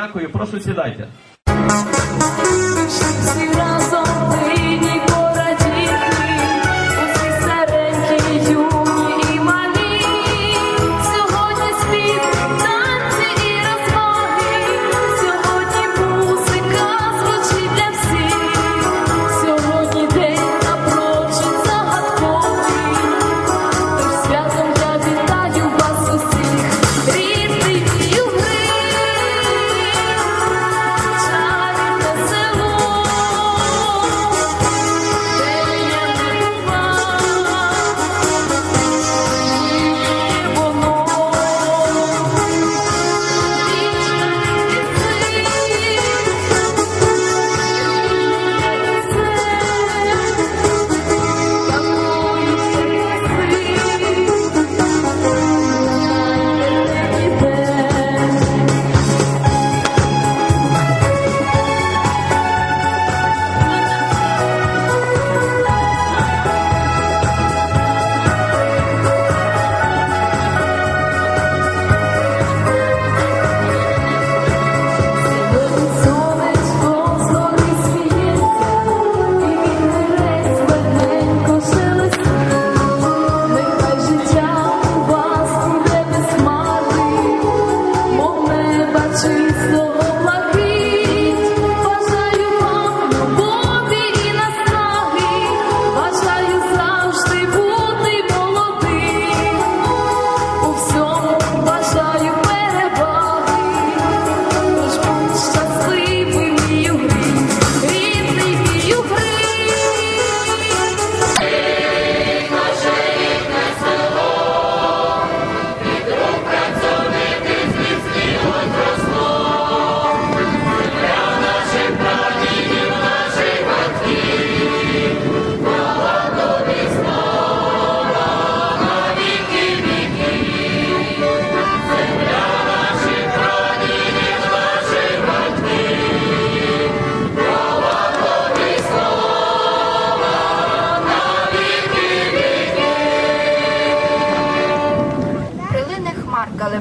Дякую, прошу сідайте.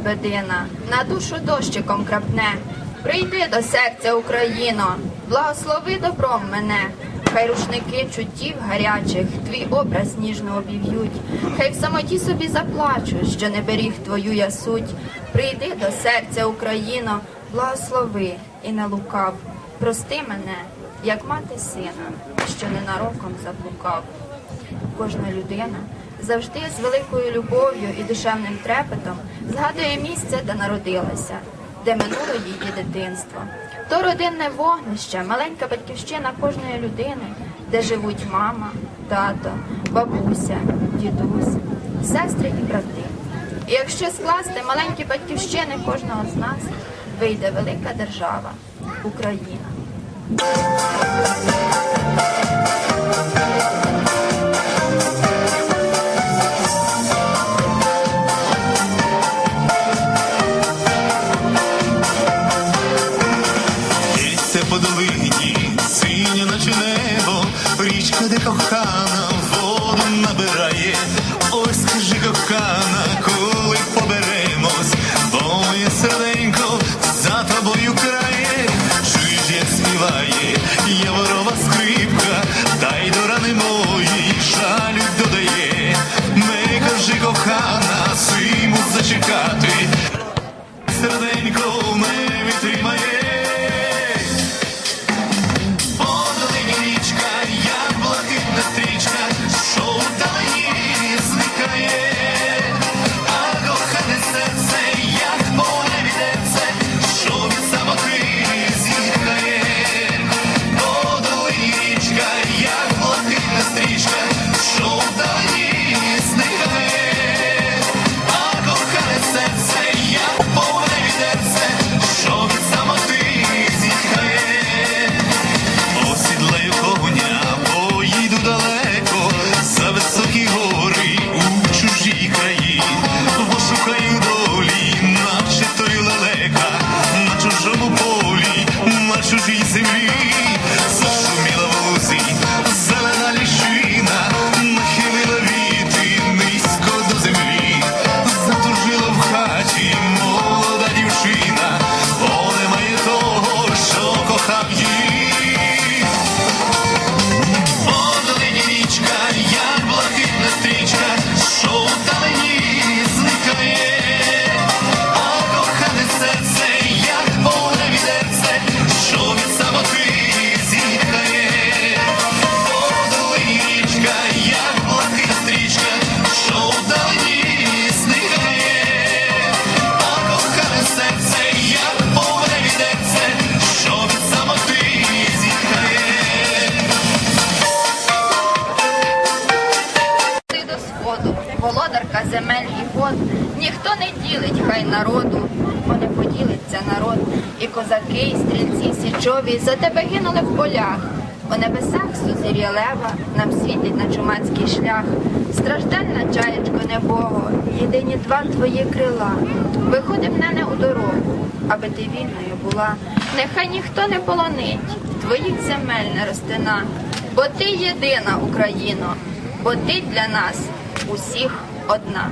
Лебедина, на душу дощиком крапне. Прийди до серця Україно, благослови добром мене. Хай рушники чуттів гарячих твій образ ніжно обів'ють. Хай в самоті собі заплачу, що не беріг твою я суть. Прийди до серця Україно, благослови і не лукав. Прости мене, як мати сина, що ненароком заблукав. Кожна людина завжди з великою любов'ю і душевним трепетом згадує місце, де народилася, де минуло її дитинство. То родинне вогнище, маленька батьківщина кожної людини, де живуть мама, тато, бабуся, дідусь, сестри і брати. І якщо скласти маленькі батьківщини кожного з нас, вийде велика держава Україна. набирає. Чові за тебе гинули в полях, у небесах сузір'я лева нам світить на чумацький шлях. Страждальна чаєчко небого, єдині два твої крила. Виходи мене у дорогу, аби ти вільною була. Нехай ніхто не полонить твоїх земель не ростина, бо ти єдина Україно, бо ти для нас усіх одна.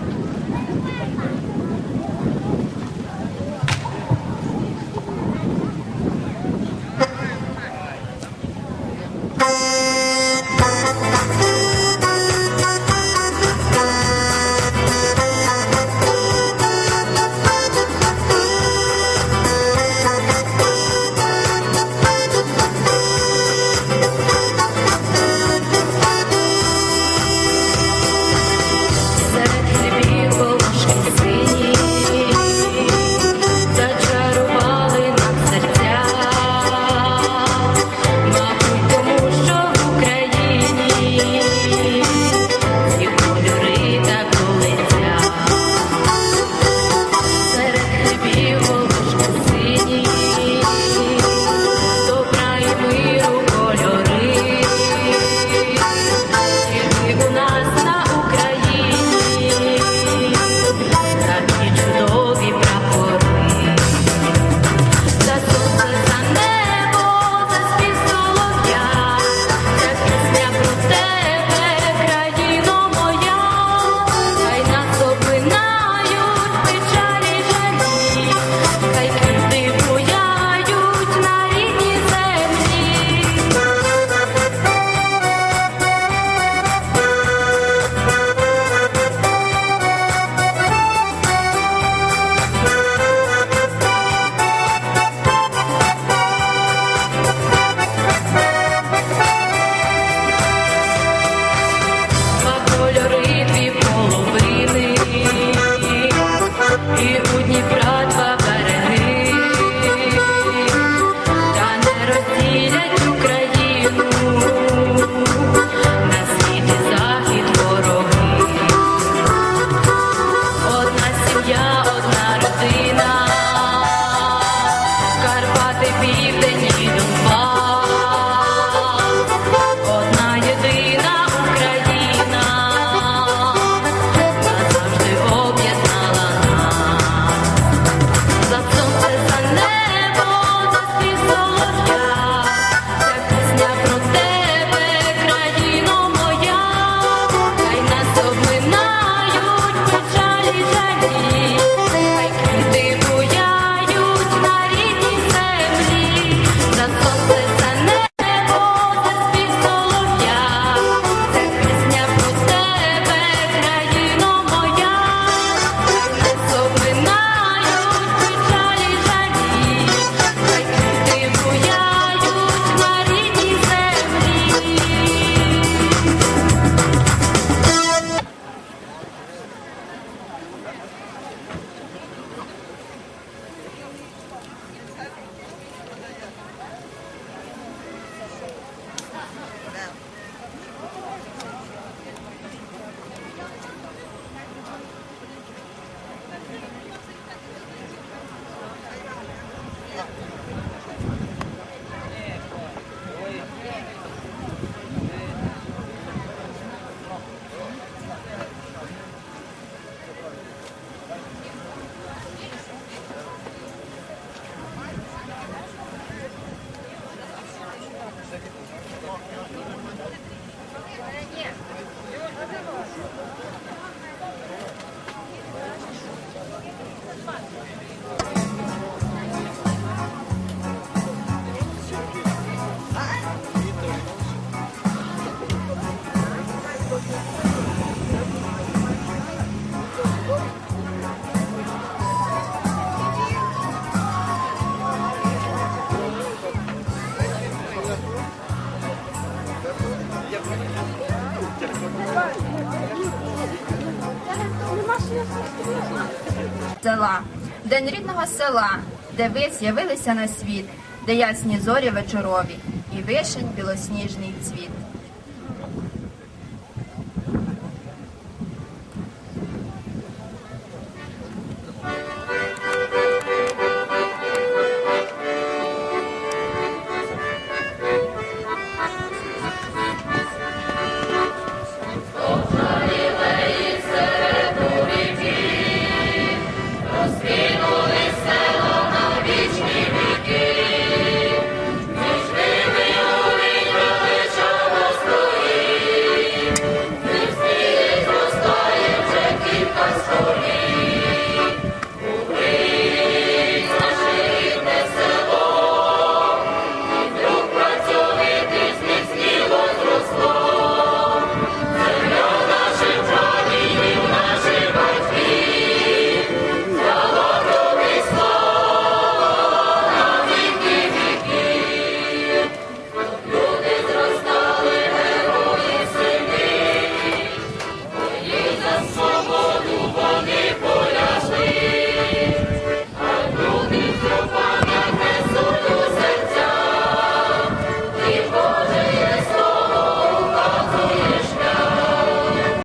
День рідного села, де ви з'явилися на світ, де ясні зорі вечорові. І вишень білосніжний цвіт.